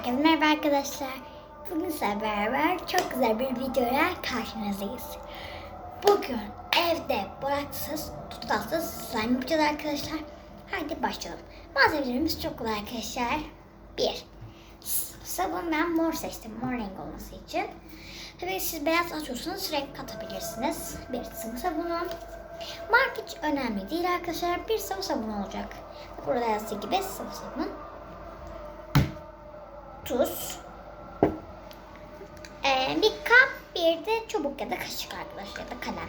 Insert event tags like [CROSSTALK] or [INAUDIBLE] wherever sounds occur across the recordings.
Herkese merhaba arkadaşlar. Bugün sizlerle beraber çok güzel bir videoya karşınızdayız. Bugün evde bıraksız, tutkalsız slime yapacağız arkadaşlar. Hadi başlayalım. Malzemelerimiz çok kolay arkadaşlar. 1. Sabun ben mor seçtim. Mor renk olması için. Tabii siz beyaz açıyorsanız renk katabilirsiniz. Bir sıvı sabunum. Marka hiç önemli değil arkadaşlar. Bir sıvı sabun olacak. Burada yazdığı gibi sıvı sabun tuz, ee, bir kap, bir de çubuk ya da kaşık arkadaşlar ya da kalem.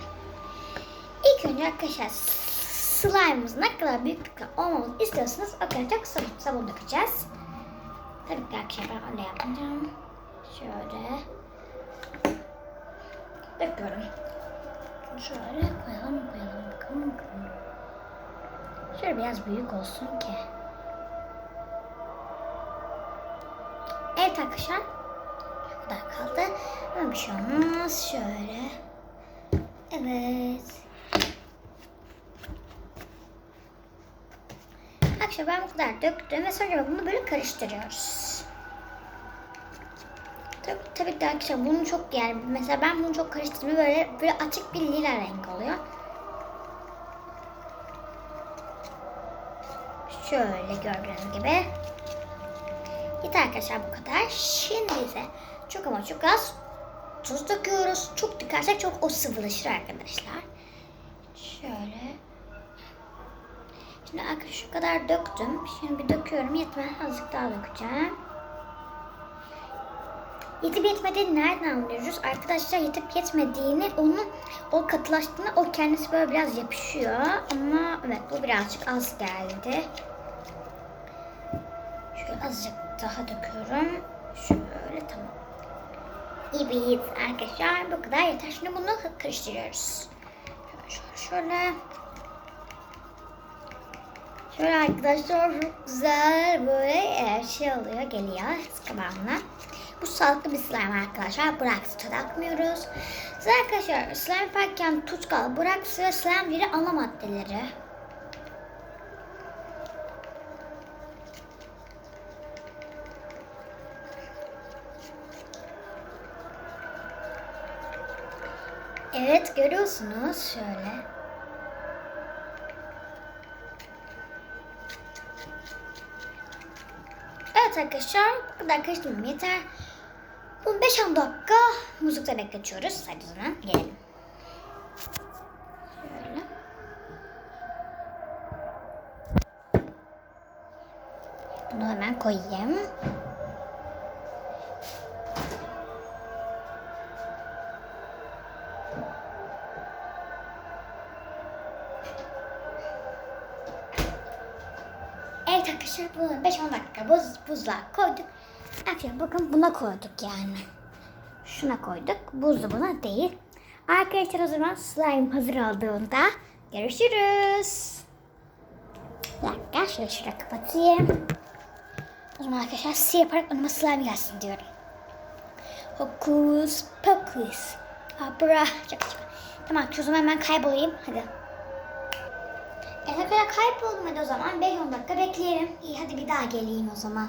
İlk önce arkadaşlar slime'ımız ne kadar büyüklükte olmamızı istiyorsanız o kadar çok sabun, sabun dökeceğiz. Tabii ki arkadaşlar ben öyle yapacağım. Şöyle döküyorum. Şöyle koyalım koyalım bakalım bakalım. Şöyle biraz büyük olsun ki. Arkadaşlar. Ne kadar kaldı? Ama bir şey olmaz. Şöyle. Evet. Arkadaşlar ben bu kadar döktüm ve sonra bunu böyle karıştırıyoruz. Tabii, tabii ki arkadaşlar bunu çok yani mesela ben bunu çok karıştırdım böyle böyle açık bir lila renk oluyor. Şöyle gördüğünüz gibi. Yeter arkadaşlar bu kadar. Şimdi ise çok ama çok az tuz döküyoruz. Çok dökersek çok o sıvılaşır arkadaşlar. Şöyle. Şimdi arkadaşlar şu kadar döktüm. Şimdi bir döküyorum. Yetmez. Azıcık daha dökeceğim. Yetip yetmediğini nereden anlıyoruz? Arkadaşlar yetip yetmediğini onun o katılaştığında o kendisi böyle biraz yapışıyor. Ama evet bu birazcık az geldi. Şöyle azıcık daha döküyorum. Şöyle tamam. Evet arkadaşlar bu kadar yeter. Şimdi bunu karıştırıyoruz. Şöyle şöyle. Şöyle arkadaşlar çok güzel böyle şey oluyor geliyor kıvamına. Bu sağlıklı bir slime arkadaşlar. Bıraksı tadı atmıyoruz. Size arkadaşlar slime yaparken tutkal, bıraksı ve slime gibi ana maddeleri. Evet görüyorsunuz şöyle. Evet arkadaşlar bu kadar karıştırmam yeter. Bunu 5-10 dakika muzlukta bekletiyoruz. Hadi o zaman gelelim. Şöyle. Bunu hemen koyayım. Evet arkadaşlar bunu 5-10 dakika buz, buzluğa koyduk. Arkadaşlar bakın buna koyduk yani. Şuna koyduk. Buzlu buna değil. Arkadaşlar o zaman slime hazır olduğunda görüşürüz. Bir dakika şöyle şuraya kapatayım. O zaman arkadaşlar size yaparak önüme slime gelsin diyorum. Hokus pokus. Abra. Çok çok. Tamam o zaman hemen kaybolayım. Hadi. E ne kadar kayboldum hadi o zaman. 5-10 dakika bekleyelim. İyi hadi bir daha geleyim o zaman.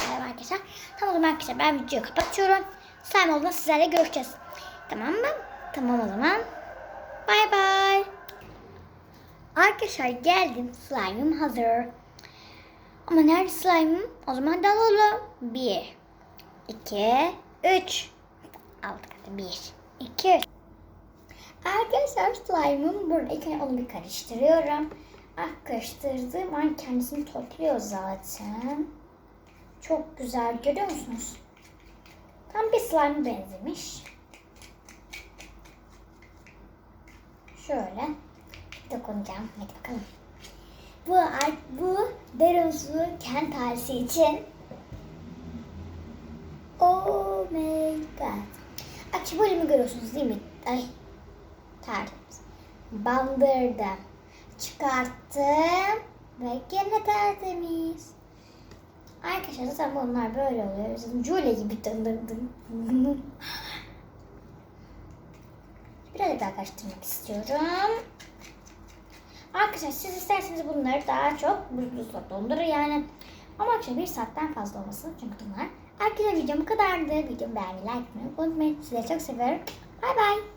Evet arkadaşlar. Tamam o zaman arkadaşlar ben videoyu kapatıyorum. Slime olduğunda sizlerle görüşeceğiz. Tamam mı? Tamam o zaman. Bay bay. Arkadaşlar geldim. Slime'ım hazır. Ama nerede slime'ım? O zaman dalalım. 1 2 3 Aldık hadi 1 2 3 Arkadaşlar slime'ım burada. İlk önce onu bir karıştırıyorum. Ah karıştırdığım an kendisini topluyor zaten. Çok güzel. Görüyor musunuz? Tam bir slime benzemiş. Şöyle dokunacağım. Hadi bakalım. Bu bu dereosu kent tarihsi için Oh my god. Akşam bölümü görüyorsunuz değil mi? Ay tertemiz. Bandırdım. Çıkarttım. Ve gene tertemiz. Arkadaşlar zaten bunlar böyle oluyor. Zaten Julia gibi dındırdım. [LAUGHS] Biraz daha karıştırmak istiyorum. Arkadaşlar siz isterseniz bunları daha çok buzlu dondurur yani. Ama arkadaşlar bir saatten fazla olmasın çünkü bunlar. Arkadaşlar videom bu kadardı. Videomu beğenmeyi, like unutmayın. Sizleri çok seviyorum. Bay bay.